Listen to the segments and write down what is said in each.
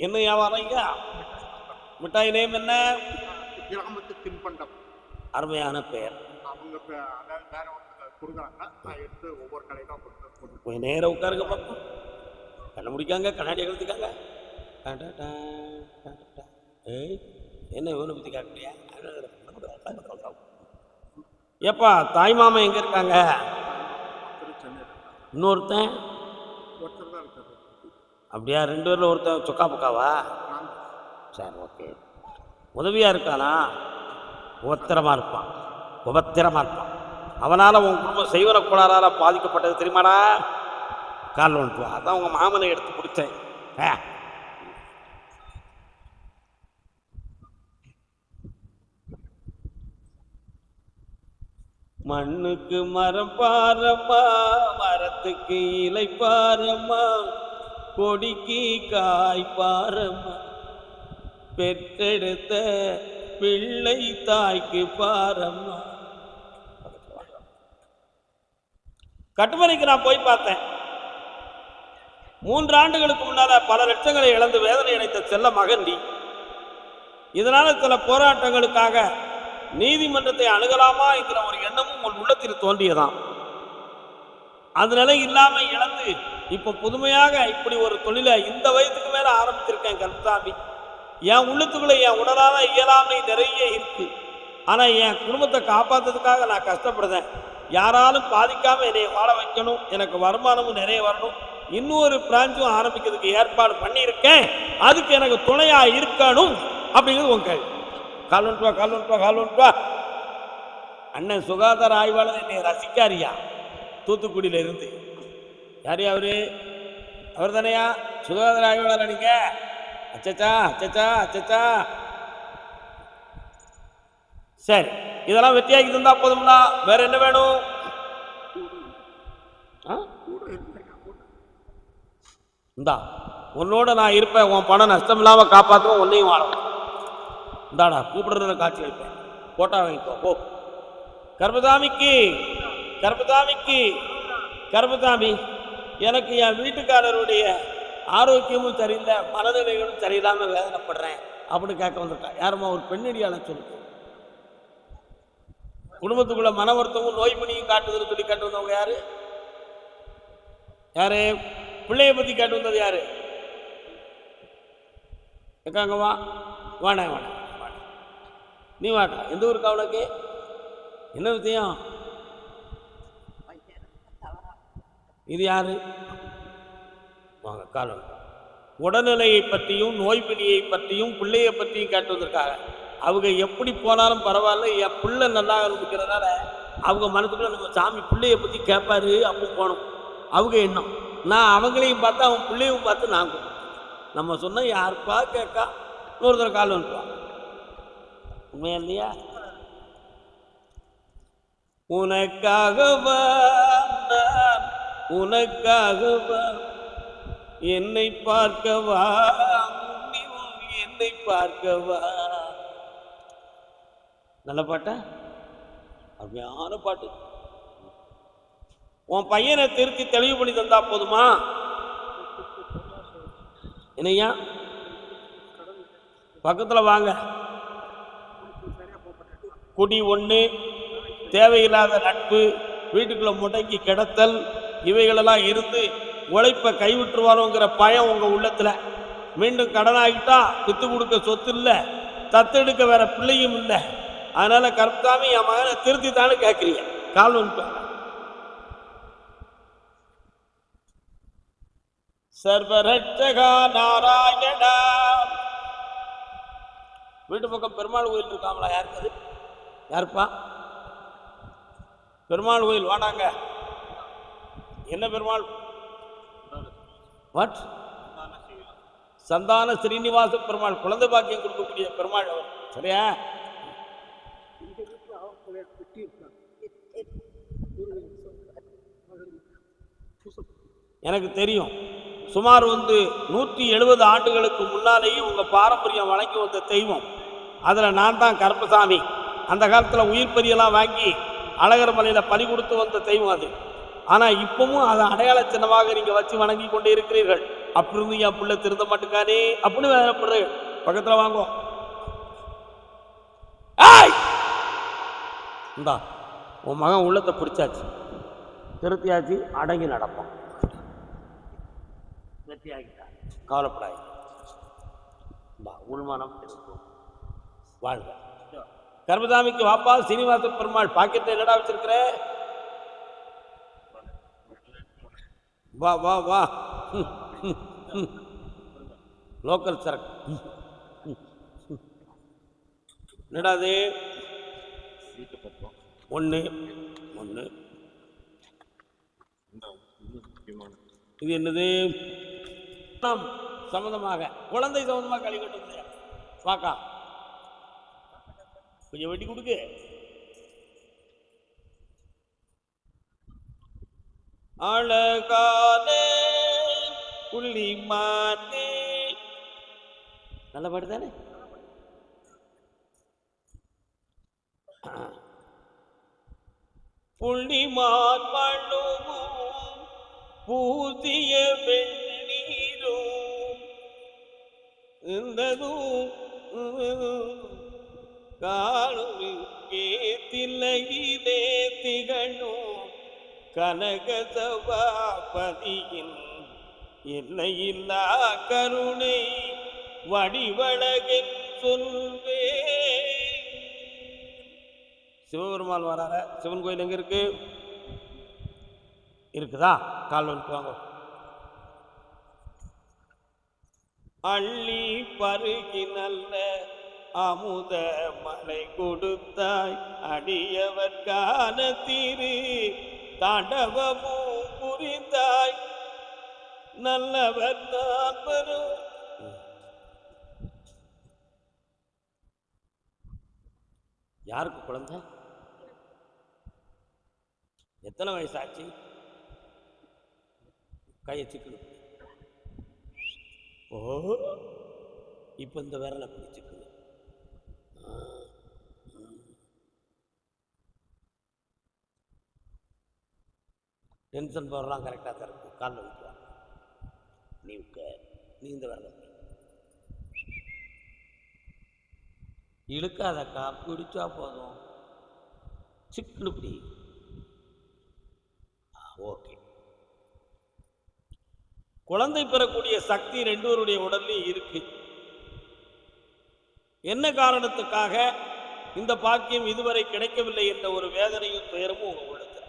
என்ன வியாபாரம் ஐயா மிட்டாய் நேம் என்ன? கிராமத்து தின்பண்டம். அருமையான பெயர். அவங்க வேற ஒருத்தர் கொடுக்குறாங்க. நான் எடுத்து ஒவ்வொரு கடையில கொண்டு கொண்டு கொஞ்சம் நேரம் உட்காருங்க பார்ப்போம் கண்ண முடிக்காங்க கண்ணாடி கழுத்துக்காங்க ஏய் என்ன இவனை பற்றி கேட்கலையா ஏப்பா தாய் மாமா எங்கே இருக்காங்க. இன்னொருத்தன்? அப்படியா? ரெண்டு பேரில் ஒருத்தன் சொக்கா புக்காவா? சரி ஓகே. உதவியாக இருக்கானா? உபத்திரமாக இருப்பான். உபத்திரமாக இருப்பான். அவனால் உன் குடும்பம் செய்வன கோளாறால் பாதிக்கப்பட்டது தெரியுமாடா? கால் வந்துட்டு அதான் உங்கள் மாமனை எடுத்து பிடிச்சேன். ஆ. மண்ணுக்கு மரம் பாரம்மா மரத்துக்கு இலை பாரம்மா. கொடிக்கு காய் பாரம்மா. பெற்றெடுத்த பிள்ளை தாய்க்கு பாரம்மா. கட்டுமனைக்கு நான் போய் பார்த்தேன். மூன்று ஆண்டுகளுக்கு முன்னால பல லட்சங்களை இழந்து வேதனை இணைத்த செல்ல மகன்டி இதனால சில போராட்டங்களுக்காக நீதிமன்றத்தை அணுகலாமா என்கிற ஒரு எண்ணமும் உன் உள்ளத்தில் தோன்றியதான் அதனால இல்லாமல் இழந்து இப்போ புதுமையாக இப்படி ஒரு தொழிலை இந்த வயதுக்கு மேலே ஆரம்பிச்சிருக்கேன் கருத்தாமி என் உள்ளத்துக்குள்ளே என் உடலால் இயலாமை நிறைய இருக்கு. ஆனால் என் குடும்பத்தை காப்பாற்றுறதுக்காக நான் கஷ்டப்படுறேன். யாராலும் பாதிக்காமல் என்னை வாழ வைக்கணும். எனக்கு வருமானமும் நிறைய வரணும். இன்னொரு பிரான்ச்சும் ஆரம்பிக்கிறதுக்கு ஏற்பாடு பண்ணியிருக்கேன். அதுக்கு எனக்கு துணையாக இருக்கணும் அப்படிங்கிறது உன் கேள்வி. கால் வந்துட்டு கால் வந்துட்டு கால் வந்துட்டு அண்ணன் சுகாதார ஆய்வாளர் என்னை ரசிக்காரியா? தூத்துக்குடியில இருந்து. யாரையா அவரு? அவர் தானையா சுகாதார ஆய்வாளர் நீங்க? அச்சச்சா அச்சச்சா அச்சச்சா. சரி இதெல்லாம் வெற்றியாக்கி தந்தா போதும்னா வேற என்ன வேணும்? ஆ? இந்தா உன்னோட நான் இருப்பேன். உன் பணம் நஷ்டம் இல்லாமல் காப்பாற்றுவோம் உன்னையும் வாழும் இந்தாடா கூப்பிடுறத காட்சி வைப்பேன் போட்டா வாங்கிக்கோ போ. கர்பதாமிக்கு கர்பதாமிக்கு கர்பதாமி எனக்கு என் வீட்டுக்காரருடைய ஆரோக்கியமும் சரியில்லை மனநிலைகளும் சரியில்லாம வேதனைப்படுறேன் அப்படின்னு கேட்க வந்துட்டேன் யாரும்மா ஒரு பெண்ணடியாளன் சொல்லுது குடும்பத்துக்குள்ள மன வருத்தமும் நோய் பணியும் காட்டுதுன்னு சொல்லி கேட்டு வந்தவங்க யாரு? யாரு? பிள்ளைய பத்தி கேட்டு வந்தது யாரு? எக்காங்க வா. வாடா வாடா வாடா. நீ வாடா. எந்த ஊருக்கா உனக்கு? என்ன விஷயம்? இது யாரு? வாங்க காலம் உடல்நிலையை பற்றியும் நோய்பிணியை பற்றியும் பிள்ளையை பற்றியும் கேட்டு வந்திருக்காங்க அவங்க எப்படி போனாலும் பரவாயில்ல என் பிள்ளை நல்லா இருக்கிறதுனால அவங்க மனசுக்குள்ள நம்ம சாமி பிள்ளைய பற்றி கேட்பாரு அப்போ போகணும் அவங்க எண்ணம். நான் அவங்களையும் பார்த்து அவன் பிள்ளையும் பார்த்து நாங்கள் நம்ம சொன்ன யாருப்பா? கேட்கா இன்னொருத்தர் கால் வந்துடுவான் உண்மையா இல்லையா? உனக்காகவா உனக்காகவா? என்னை பார்க்கவா? என்னை பார்க்கவா? நல்ல பாட்டா? அருமையான பாட்டு. உன் பையனை திருத்தி தெளிவு பண்ணி தந்தா போதுமா? என்னய்யா? பக்கத்தில் வாங்க. குடி ஒன்று தேவையில்லாத நட்பு வீட்டுக்குள்ள முடங்கி கிடத்தல் இவைகளெல்லாம் இருந்து உழைப்பை கைவிட்டுருவாரோங்கிற பயம் உங்கள் உள்ளத்தில். மீண்டும் கடனாகிட்டா வித்து கொடுக்க சொத்து இல்லை தத்தெடுக்க வேற பிள்ளையும் இல்லை. அதனால கருப்தாமி என் மகனை திருத்தி தானே கேட்குறீங்க கால் வந்துட்டு சர்வரட்சகா நாராயணா. வீட்டு பக்கம் பெருமாள் கோயில் இருக்காங்களா யாருக்கு யாருப்பா? பெருமாள் கோயில் வாடாங்க. என்ன பெருமாள்? வாட் சந்தான ஸ்ரீனிவாச பெருமாள் குழந்தை பாக்கியம் கொடுக்கக்கூடிய பெருமாள் அவர். சரியா? எனக்கு தெரியும். சுமார் வந்து நூற்றி எழுபது ஆண்டுகளுக்கு முன்னாலேயே உங்கள் பாரம்பரியம் வழங்கி வந்த தெய்வம். அதில் நான் தான் கருப்பசாமி. அந்த காலத்தில் உயிர் பரியெல்லாம் வாங்கி அழகர் மலையில் பலி கொடுத்து வந்த தெய்வம் அது. ஆனால் இப்பவும் அதை அடையாள சின்னமாக நீங்கள் வச்சு வணங்கி கொண்டே இருக்கிறீர்கள். அப்படி இருந்து என் புள்ள திருந்த மாட்டுக்கானே அப்படின்னு வேதனைப்படுற பக்கத்துல வாங்கோ. இந்தா உன் மகன் உள்ளத்தை பிடிச்சாச்சு. திருத்தியாச்சு அடங்கி நடப்பான். வெற்றியாகிட்டான் கவலைப்படாது. உள்மனம் இருக்கும் வாழ்க. கர்மதாமிக்கு வாப்பா சீனிவாச பெருமாள் பாக்கெட்ல என்னடா வச்சிருக்கிற? வா வா வா. லோக்கல் சரக்கு. என்னடா ஒன்று ஒன்று முக்கியமான இது என்னது? நாம் சம்மந்தமாக குழந்தை சம்மந்தமாக கழிவு கட்டுறது வாக்கா. கொஞ்சம் வெட்டி கொடுக்கு. அழகான புள்ளிமானே நல்ல பாட்டு தானே? புள்ளிமான் மழுவும் பூசிய வெண்ணீரும் இருந்ததும் காணும் தில்லையிலே திகழும் கனகசபாபதியின் எல்லையில்லா கருணை வடிவழகின் சொல்வே. சிவபெருமான் வரார சிவன் கோயில் எங்க இருக்கு? இருக்குதா? கால் வந்துட்டு வாங்க. அள்ளி பருகி நல்ல அமுத மலை கொடுத்தாய் அடியவர்கான திரு. தாண்டவமும் புரிந்தாய். நல்லவர் நான் வரும் யாருக்கு குழந்தை? எத்தனை வயசாச்சு? கையை சிக்கணும் ஓ இப்போ இந்த விரலை பிடிச்சிக்கணும் டென்ஷன் போடுறலாம் கரெக்டாக தான் இருக்கும் காலில் விட்டுவாங்க நீ உட்க. வரல இந்த இழுக்காதக்கா பிடிச்சா போதும். சிக்கனு பிடி. ஓகே. குழந்தை பெறக்கூடிய சக்தி ரெண்டோருடைய உடல்லையும் இருக்கு. என்ன காரணத்துக்காக இந்த பாக்கியம் இதுவரை கிடைக்கவில்லை என்ற ஒரு வேதனையும் துயரமும் உங்கள் உள்ளது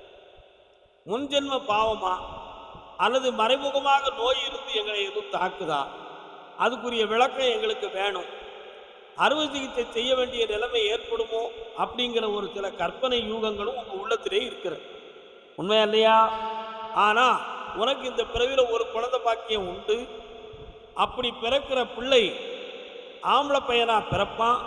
முன்ஜென்ம பாவமா? அல்லது மறைமுகமாக நோய் இருந்து எங்களை எதுவும் தாக்குதா? அதுக்குரிய விளக்கம் எங்களுக்கு வேணும். அறுவை சிகிச்சை செய்ய வேண்டிய நிலைமை ஏற்படுமோ? அப்படிங்கிற ஒரு சில கற்பனை யூகங்களும் உங்கள் உள்ளத்திலே இருக்கிறது. உண்மையா இல்லையா? ஆனால் உனக்கு இந்த பிறவியில் ஒரு குழந்தை பாக்கியம் உண்டு. அப்படி பிறக்கிற பிள்ளை ஆம்பளை பையனாக பிறப்பான்.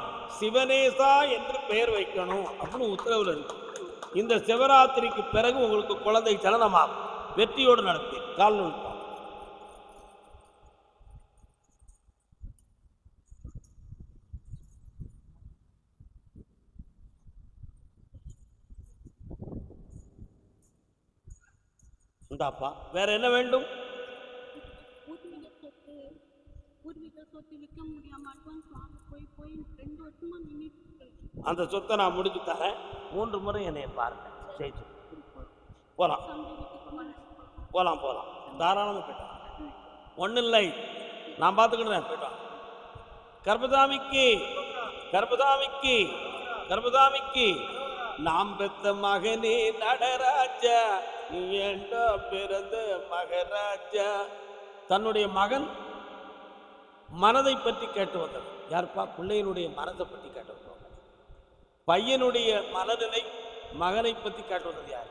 சிவனேசா என்று பெயர் வைக்கணும் அப்படின்னு உத்தரவில் இருக்கு. இந்த சிவராத்திரிக்கு பிறகு உங்களுக்கு குழந்தை சலனமாகும். வெற்றியோடு நடத்தி கால் உண்டாப்பா வேற என்ன வேண்டும்? பூர்வீக சொத்து சொத்து விற்க முடியாம அட்வான்ஸ் போய் போய் ரெண்டு வருஷமா நின்று அந்த சொத்தை நான் முடிச்சு தரேன். மூன்று முறை என்னை பாருங்க ஜெயிச்சு. போகலாம் போகலாம் போகலாம் தாராளமாக போயிட்டான் ஒன்றும் இல்லை. நான் பார்த்துக்கிட்டேன் போயிட்டான் கர்பதாமிக்கு கர்பதாமிக்கு கர்பதாமிக்கு நாம் பெத்த மகனே நடராஜா நீ பிறந்த மகராஜா. தன்னுடைய மகன் மனதை பற்றி கேட்டு வந்தது யாருப்பா? பிள்ளையினுடைய மனதை பற்றி கேட்டு பையனுடைய மனநிலை மகனை பற்றி காட்டுவது யார்?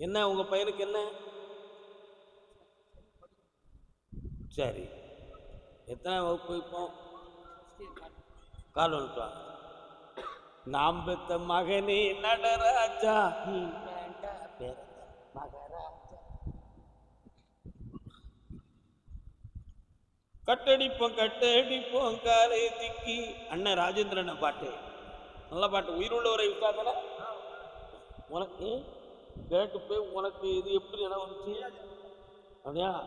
என்ன உங்க பையனுக்கு என்ன? சரி. எத்தனை வகுப்பு இப்போ? கால் வந்துட்டு நாம் பெத்த மகனே நடராஜா நீ வேண்டா பிறந்த மகராஜா கட்டடிப்போம் கட்டடிப்போம் காலை திக்கி. அண்ணன் ராஜேந்திரன பாட்டு. நல்ல பாட்டு. உயிருள்ளவரை விட்டாங்களா உனக்கு கேட்டு போய் உனக்கு இது எப்படி என்ன வந்துச்சு? அப்படியா?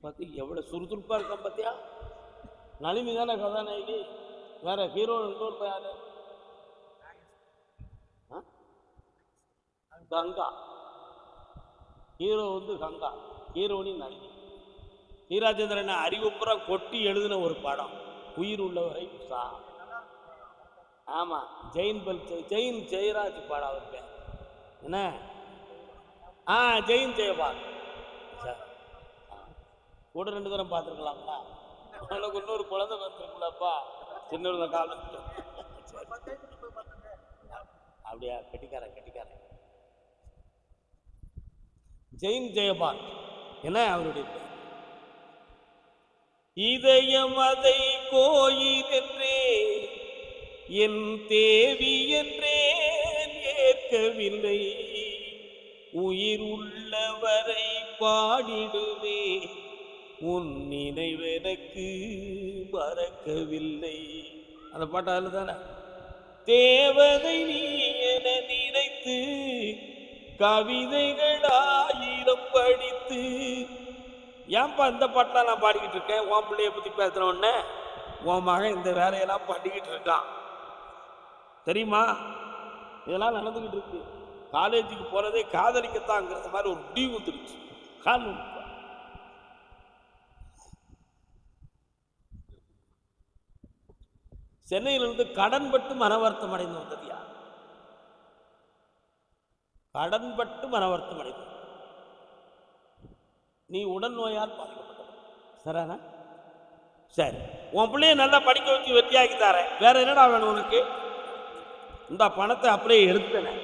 பார்த்து எவ்வளோ சுறுசுறுப்பாக இருக்கான் பார்த்தியா? நளினி தானே கதாநாயகி? வேற ஹீரோ இன்னொரு யாரு? ஆ? கங்கா. ஹீரோ வந்து கங்கா. ஹீரோனி நளினி. நீராஜேந்திரன் அறிவுப்புற கொட்டி எழுதின ஒரு படம். உயிர் உள்ளவரை உஷா ஆமாம் ஜெயின் பல் ஜெயின் ஜெயராஜ் படம் அவர் பேர். என்ன? ஆ ஜெயின் ஜெயபால். சரி. ஆ. கூட ரெண்டு தரம் பார்த்துருக்கலாம்ல? உனக்கு இன்னொரு குழந்தை பார்த்துருக்குல்லப்பா சின்ன காலம் அப்படியா கட்டிக்காரன் கட்டிக்காரன். ஜெயின் ஜெயபால். என்ன அவருடைய பேர்? இதயம் அதை கோயில் என்றே என் தேவி என்றே ஏற்கவில்லை. உயிர் உள்ளவரை பாடிடுவே உன் நினைவெனக்கு மறக்கவில்லை. அந்த பாட்டு தானே? தேவதை நீ என நினைத்து கவிதைகள் ஆயிரம் படித்து ஏன்பா இந்த பாட்டெலாம் நான் பாடிக்கிட்டு இருக்கேன்? உன் பிள்ளைய பற்றி பேசுன உடனே உன் மகன் இந்த வேலையெல்லாம் பண்ணிக்கிட்டு இருக்கான். தெரியுமா? இதெல்லாம் நடந்துக்கிட்டு இருக்கு. காலேஜுக்கு போகிறதே காதலிக்கத்தாங்கிறது மாதிரி ஒரு முடிவு வந்துருச்சு. கால் சென்னையிலிருந்து கடன் பட்டு மனவர்த்தம் அடைந்து வந்தது யார்? கடன்பட்டு மனவர்த்தம் அடைந்து நீ உடல் நோயால் பாதிக்கப்பட்டவன். சரிண்ணா சரி. உன் பிள்ளைய நல்லா படிக்க வச்சு வெற்றியாக்கி தரேன். வேற என்னடா வேணும் உனக்கு? இந்த பணத்தை அப்படியே எடுத்துனேன்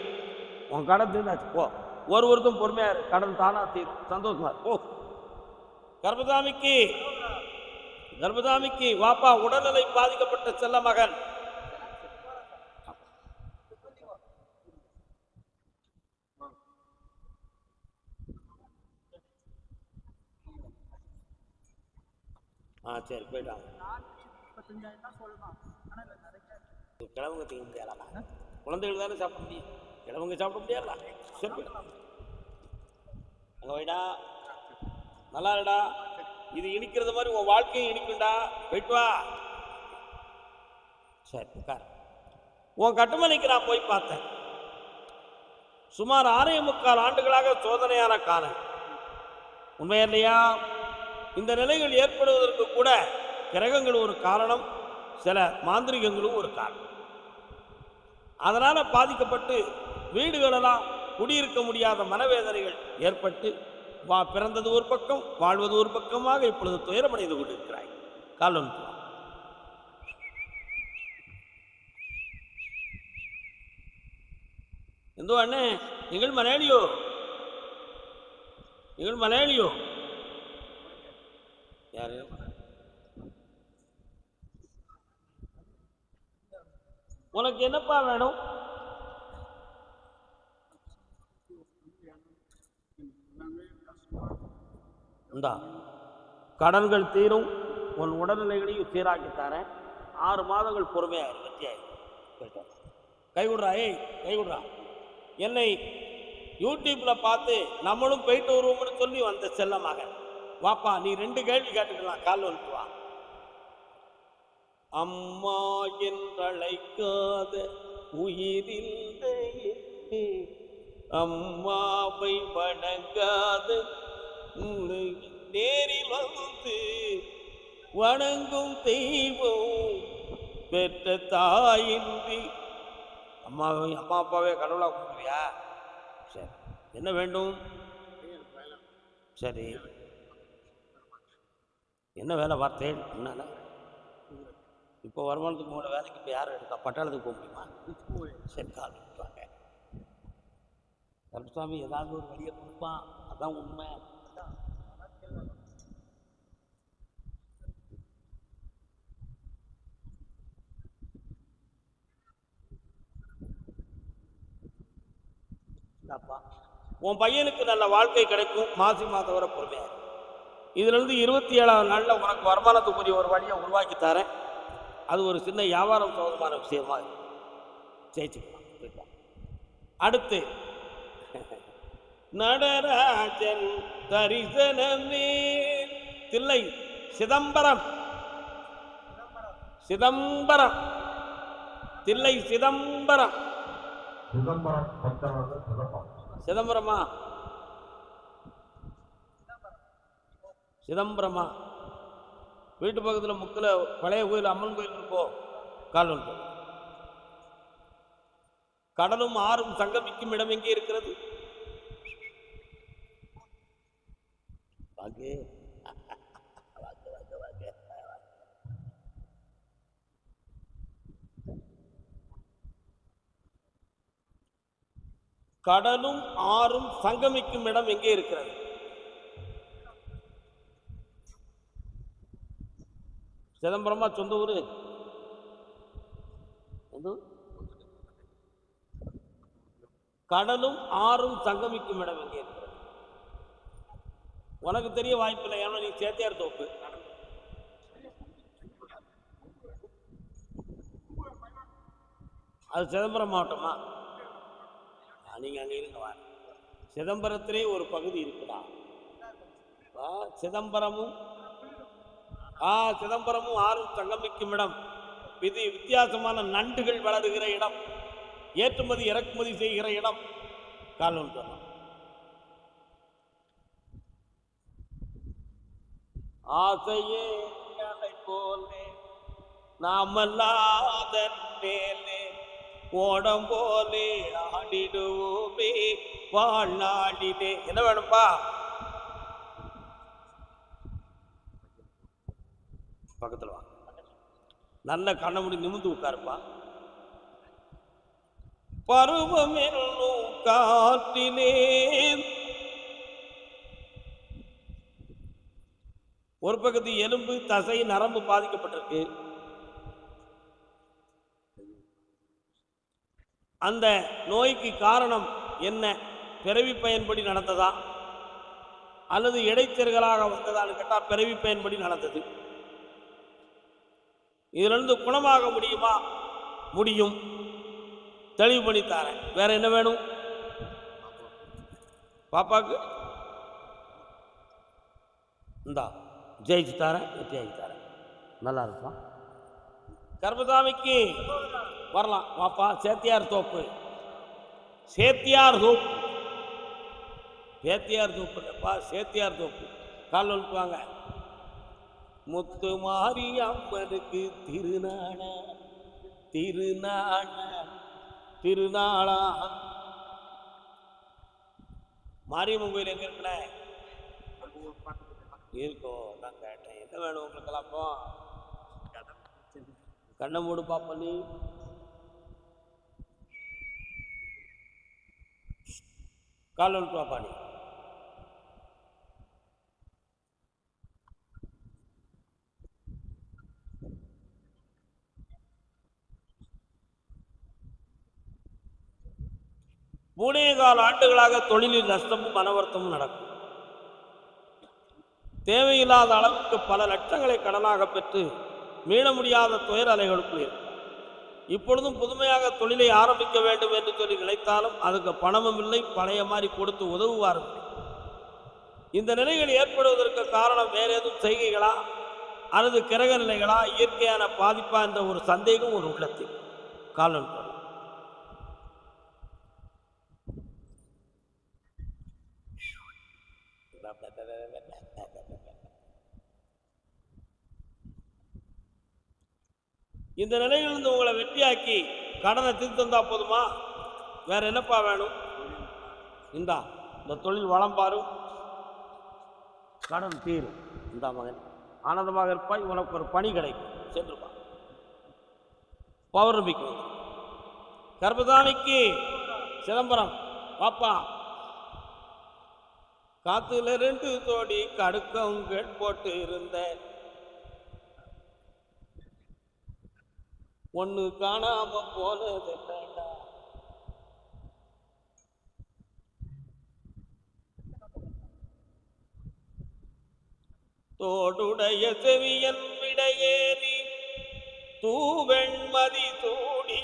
உன் கடன் தீர்ந்தாச்சு. போ. ஒரு ஒருத்தம் பொறுமையா கடன் தானா தீ சந்தோஷமா இரு. போ. கர்ப்பதாமிக்கு கர்ப்பதாமிக்கு வாப்பா உடல்நிலை பாதிக்கப்பட்ட செல்ல மகன். ஆ சரி போயிட்டாங்க கிழவங்க திங்க முடியாதா குழந்தைகள் தானே சாப்பிட முடியும். கிழவங்க சாப்பிட முடியாதா சரி போயிடு. அங்க வைடா. நல்லா இருடா. இது இனிக்கிறது மாதிரி உன் வாழ்க்கையும் இனிக்கும்டா. போயிட்டு வா. சரி உட்கார். உன் கட்டுமனைக்கு நான் போய் பார்த்தேன். சுமார் ஆறே முக்கால் ஆண்டுகளாக சோதனையான காலம். உண்மையா இல்லையா? இந்த நிலைகள் ஏற்படுவதற்கு கூட கிரகங்கள் ஒரு காரணம் சில மாந்திரிகங்களும் ஒரு காரணம். அதனால் பாதிக்கப்பட்டு வீடுகளெல்லாம் குடியிருக்க முடியாத மனவேதனைகள் ஏற்பட்டு வா பிறந்தது ஒரு பக்கம் வாழ்வது ஒரு பக்கமாக இப்பொழுது துயரமடைந்து கொண்டிருக்கிறாய். காலம் எந்தோ அண்ணே நீங்கள் மலையாளியோ நீங்கள் மலையாளியோ யார்? உனக்கு என்னப்பா வேணும்? இந்தா கடன்கள் தீரும் உன் உடல்நிலைகளையும் சீராக்கி தரேன். ஆறு மாதங்கள் பொறுமையாக வெற்றியாயிரு. கைவிடுறா ஏய் கைவிடுறா என்னை யூடியூப்பில் பார்த்து நம்மளும் போயிட்டு வருவோம்னு சொல்லி வந்த செல்ல மகன். வாப்பா நீ ரெண்டு கேள்வி கேட்டுக்கலாம் கால் வந்துட்டு வா. அம்மா என்றழைக்காத உயிரில்லையே அம்மாவை வணங்காத நேரில் வந்து வணங்கும் தெய்வம் பெற்ற தாயின்றி. அம்மாவை அம்மா அப்பாவே கடவுளா கொடுக்குறியா சரி என்ன வேண்டும்? சரி. என்ன வேலை வார்த்தை? என்னால் இப்போ வருமானத்துக்கு மூணு வேலைக்கு இப்போ யார் எடுக்கா? பட்டாளத்துக்கு போக முடியுமா? சரி கால் வாங்க கருப்பசாமி ஏதாவது ஒரு வழியை கொடுப்பான். அதான் உண்மை. இந்தாப்பா. உன் பையனுக்கு நல்ல வாழ்க்கை கிடைக்கும். மாசி மாதம் பொறுமையாக இதிலிருந்து இருபத்தி ஏழாவது நாளில் உனக்கு வருமானத்துக்குரிய ஒரு வழியை உருவாக்கி தரேன். அது ஒரு சின்ன வியாபாரம் சம்பந்தமான விஷயமா. ஜெயிச்சுக்கலாம். அடுத்து நடராஜன் தரிசனமே. தில்லை சிதம்பரம். சிதம்பரம். தில்லை சிதம்பரம். சிதம்பரம். சிதம்பரம்? சிதம்பரமா வீட்டு பக்கத்தில் முக்கில் பழைய கோயில் அம்மன் கோயில் இருக்கோ கால்வன் கோயில் கடலும் ஆறும் சங்கமிக்கும் இடம் எங்கே இருக்கிறது வாங்க. வாங்க, வாங்க, வாங்க. கடலும் ஆறும் சங்கமிக்கும் இடம் எங்கே இருக்கிறது சிதம்பரமா சொந்த ஊரு? கடலும் ஆறும் சங்கமிக்கும் இடம் எங்கே இருக்கிறது? உனக்கு தெரிய வாய்ப்பில்லை ஏன்னா நீ சேத்தியார் தோப்பு. அது சிதம்பரம் மாவட்டமா? நீங்க அங்க இருங்க வா சிதம்பரத்திலே ஒரு பகுதி இருக்குடா. வா, சிதம்பரமும் ஆ சிதம்பரமும் ஆறும் சங்கமிக்கும் இடம். இது வித்தியாசமான நண்டுகள் வளருகிற இடம். ஏற்றுமதி இறக்குமதி செய்கிற இடம். கால்வன் சொன்னான். ஆசையே போலே நாமல்லாதன் மேலே ஓடம் போலே ஆடிடுவோமே வாழ்நாளிலே. என்ன வேணும்பா? பக்கத்தில் வா. நல்ல கண்ண முடி நிமிந்து உட்காருப்பா. பருவம் என்னும் ஒரு பக்கத்து எலும்பு தசை நரம்பு பாதிக்கப்பட்டிருக்கு. அந்த நோய்க்கு காரணம் என்ன? பிறவி பயன்படி நடந்ததா? அல்லது இடைச்செருகலாக வந்ததான்னு கேட்டால் பிறவி பயன்படி நடந்தது. இதிலிருந்து குணமாக முடியுமா? முடியும். தெளிவு பண்ணி தரேன். வேற என்ன வேணும்? பாப்பாக்கு? இந்தா ஜெயிச்சு தரேன் வெற்றியாகி தரேன். நல்லா இருப்பான் கர்மதாமிக்கு வரலாம். வாப்பா சேத்தியார் தோப்பு. சேத்தியார் தோப்பு. சேத்தியார் தோப்பு இல்லைப்பா சேத்தியார் தோப்பு. கால் வலுக்குவாங்க முத்து மாறி அம்மனுக்கு திருநாள திருநாள திருநாளா. மாரியம்மன் கோயில் எங்க இருக்குண்ணே? இருக்கும் நான் கேட்டேன். என்ன வேணும் உங்களுக்கெல்லாம் அப்போ? கண்ணை மூடு பாப்பா நீ கால் வந்துட்டு வாப்பா நீ ஆண்டுகளாக தொழிலில் நஷ்டமும் மனவருத்தமும் நடக்கும். தேவையில்லாத அளவுக்கு பல லட்சங்களை கடனாக பெற்று மீள முடியாத துயர் அலைகளுக்குள் இருக்கும் இப்பொழுதும் புதுமையாக தொழிலை ஆரம்பிக்க வேண்டும் என்று சொல்லி நினைத்தாலும் அதுக்கு பணமும் இல்லை பழைய மாதிரி கொடுத்து உதவுவார்கள் இந்த நிலைகள் ஏற்படுவதற்கு காரணம் வேறு எதுவும் செய்கைகளா? அல்லது கிரக நிலைகளா? இயற்கையான பாதிப்பா? என்ற ஒரு சந்தேகம் ஒரு உள்ளத்தில். காலன் இந்த நிலையிலிருந்து உங்களை வெற்றியாக்கி கடனை திருத்தி தந்தா போதுமா? வேற என்னப்பா வேணும்? இந்தா இந்த தொழில் வளம் பாரு. கடன் தீரும் இந்தா மகன் ஆனந்தமாக இருப்பாய் உனக்கு ஒரு பணி கிடைக்கும். சென்றுப்பா பௌர்ணமிக்கு வந்து. கர்மசாமிக்கு சிதம்பரம். பாப்பா காத்துல ரெண்டு தோடி கடுக்கங்கள் போட்டு இருந்தேன். ஒன்று காணாம போனது தோடுடைய செவியன் விடையேறி தூவெண்மதி தூடி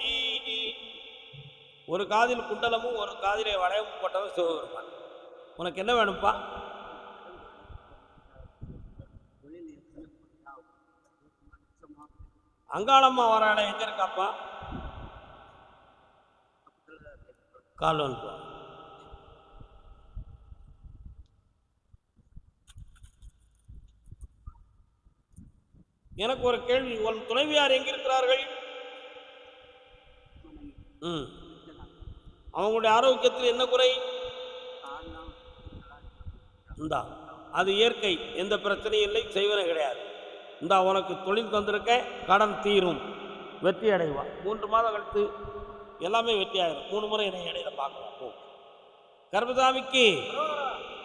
ஒரு காதில் குண்டலமும் ஒரு காதிலே வளையமும் போட்டவன் சிவபெருமான். உனக்கு என்ன வேணும்ப்பா? அங்காளம்மா வராள எங்க இருக்காப்பா கால் எனக்கு ஒரு கேள்வி உன் துணைவியார் எங்கே இருக்கிறார்கள்? ம். அவங்களுடைய ஆரோக்கியத்தில் என்ன குறை? இந்தா அது இயற்கை எந்த பிரச்சனையும் இல்லை செய்வன கிடையாது. இந்தா உனக்கு தொழில் தந்திருக்கேன் கடன் தீரும். வெற்றி அடைவான். மூன்று மாதம் கழித்து எல்லாமே வெற்றி ஆயிரும். மூணு முறை என்னை இடையில பார்க்கலாம். கர்மசாமிக்கு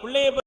பிள்ளைய